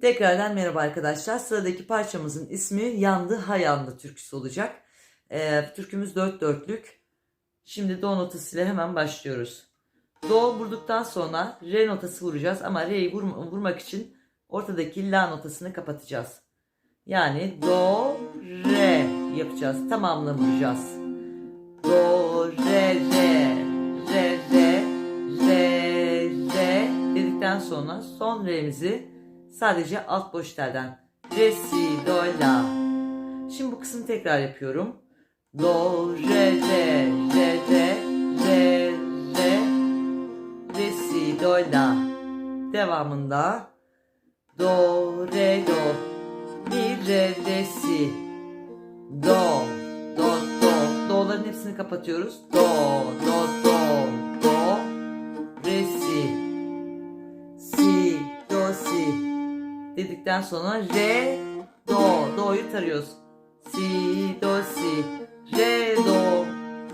Tekrardan merhaba arkadaşlar. Sıradaki parçamızın ismi Yandı Ha Yandı türküsü olacak. Ee, türkümüz dört dörtlük. Şimdi do notasıyla hemen başlıyoruz. Do vurduktan sonra re notası vuracağız ama re'yi vurma- vurmak için ortadaki la notasını kapatacağız. Yani do re yapacağız. Vuracağız. Do re re re re re re dedikten sonra son re'mizi sadece alt boş telden re si do la. Şimdi bu kısmı tekrar yapıyorum. Do re re re re re re re si do la. Devamında do re do mi re re si do do do do'ların hepsini kapatıyoruz. Do do dedikten sonra re do. Do'yu tarıyoruz. Si do si. Re do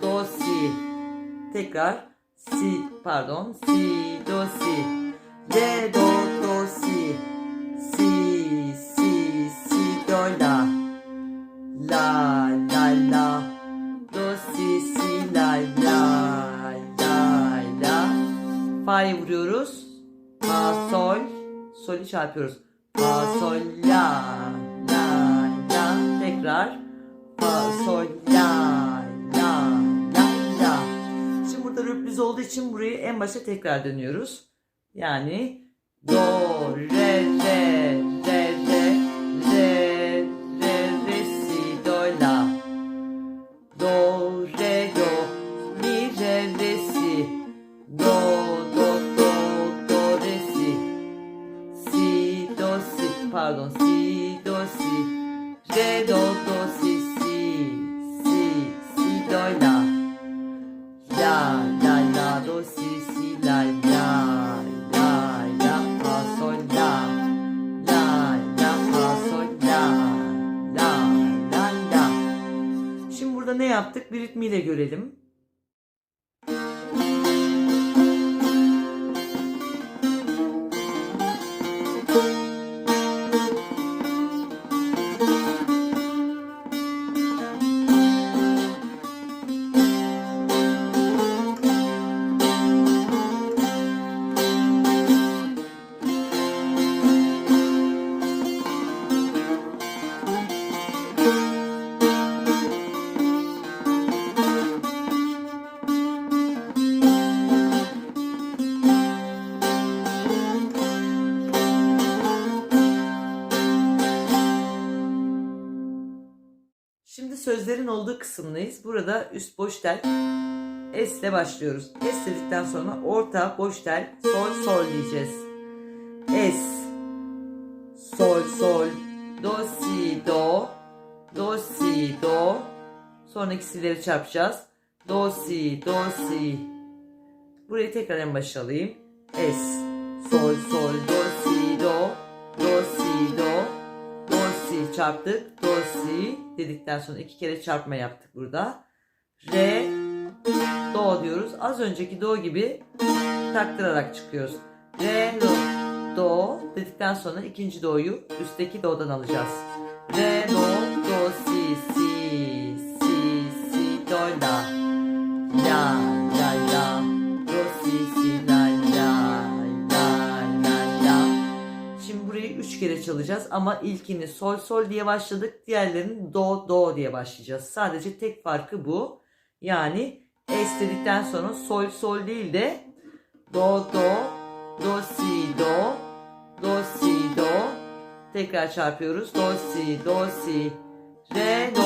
do si. Tekrar si pardon. Si do si. Re do do si. Si si si do la. La la la. Do si si la la la la. Fa'yı vuruyoruz. Fa sol. Sol'i çarpıyoruz fa sol la la. La tekrar. Fa sol la la la. La şimdi burada röpliz olduğu için burayı en başa tekrar dönüyoruz. Yani do re re re re re pardon si do si re do do si si si si do la la la la do si si la la la la fa sol la la la fa sol la la la la Şimdi burada ne yaptık? Bir ritmiyle görelim. Sözlerin olduğu kısımdayız. Burada üst boş tel S ile başlıyoruz. S dedikten sonra orta boş tel sol sol diyeceğiz. S sol sol do si do do si do sonraki sileri çarpacağız. Do si do si Burayı tekrar en başa alayım. S sol sol do çarptık. Do si dedikten sonra iki kere çarpma yaptık burada. Re do diyoruz. Az önceki do gibi taktırarak çıkıyoruz. Re do do dedikten sonra ikinci do'yu üstteki do'dan alacağız. Re do Burayı üç kere çalacağız ama ilkini sol sol diye başladık. Diğerlerini do do diye başlayacağız. Sadece tek farkı bu. Yani es dedikten sonra sol sol değil de do do do si do do si do tekrar çarpıyoruz. Do si do si re do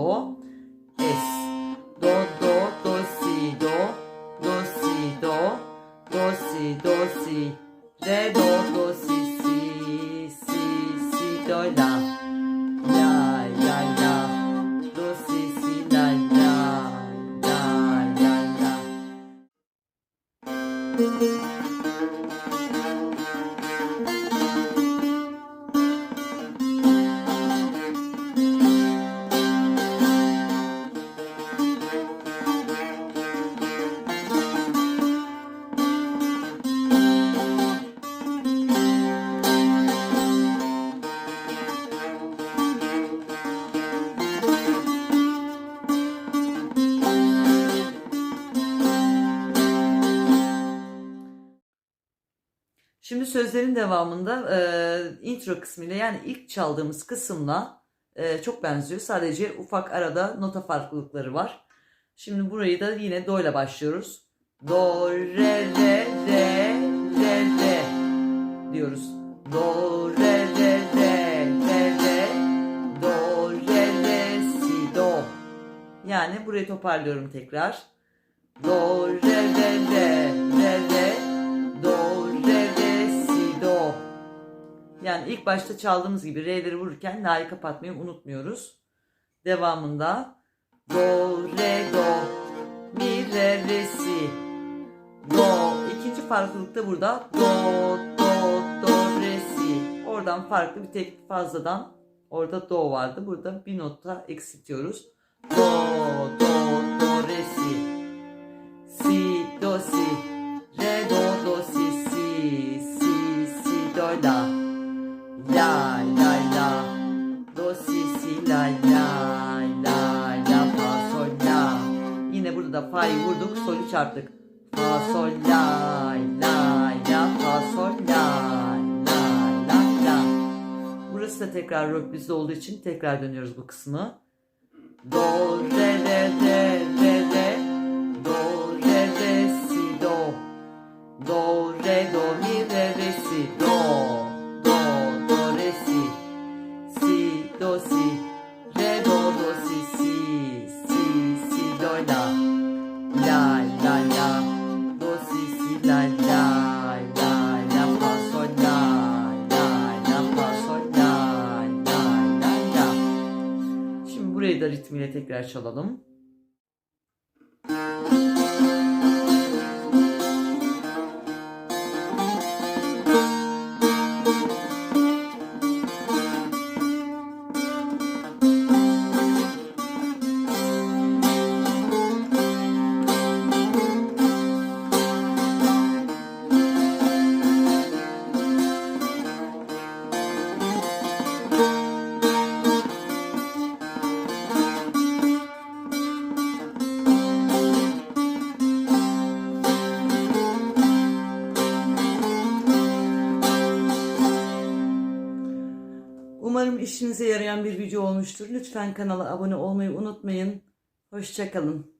yine Şimdi sözlerin devamında e, intro kısmıyla yani ilk çaldığımız kısımla e, çok benziyor. Sadece ufak arada nota farklılıkları var. Şimdi burayı da yine do ile başlıyoruz. Do, re, re, re, re, re diyoruz. Do, re, re, re, re, re, do, re, re, si, do. Yani burayı toparlıyorum tekrar. Do, re, re, re, Yani ilk başta çaldığımız gibi re'leri vururken la'yı kapatmayı unutmuyoruz. Devamında do, re, do, mi, re, re, si, do. İkinci farklılık da burada do, do, do, re, si. Oradan farklı bir tek fazladan orada do vardı. Burada bir nota eksiltiyoruz. Do, fa'yı vurduk, solü çarptık. Fa, sol, la, la, la, fa, sol, la. La, la, la. Burası da tekrar rock bizde olduğu için tekrar dönüyoruz bu kısmı. Do, re, re, re, la, la. La, la, fa, sol, la. La, la, fa, sol, la. La, la, la. Şimdi burayı da ritmiyle tekrar çalalım. Umarım işinize yarayan bir video olmuştur. Lütfen kanala abone olmayı unutmayın. Hoşçakalın.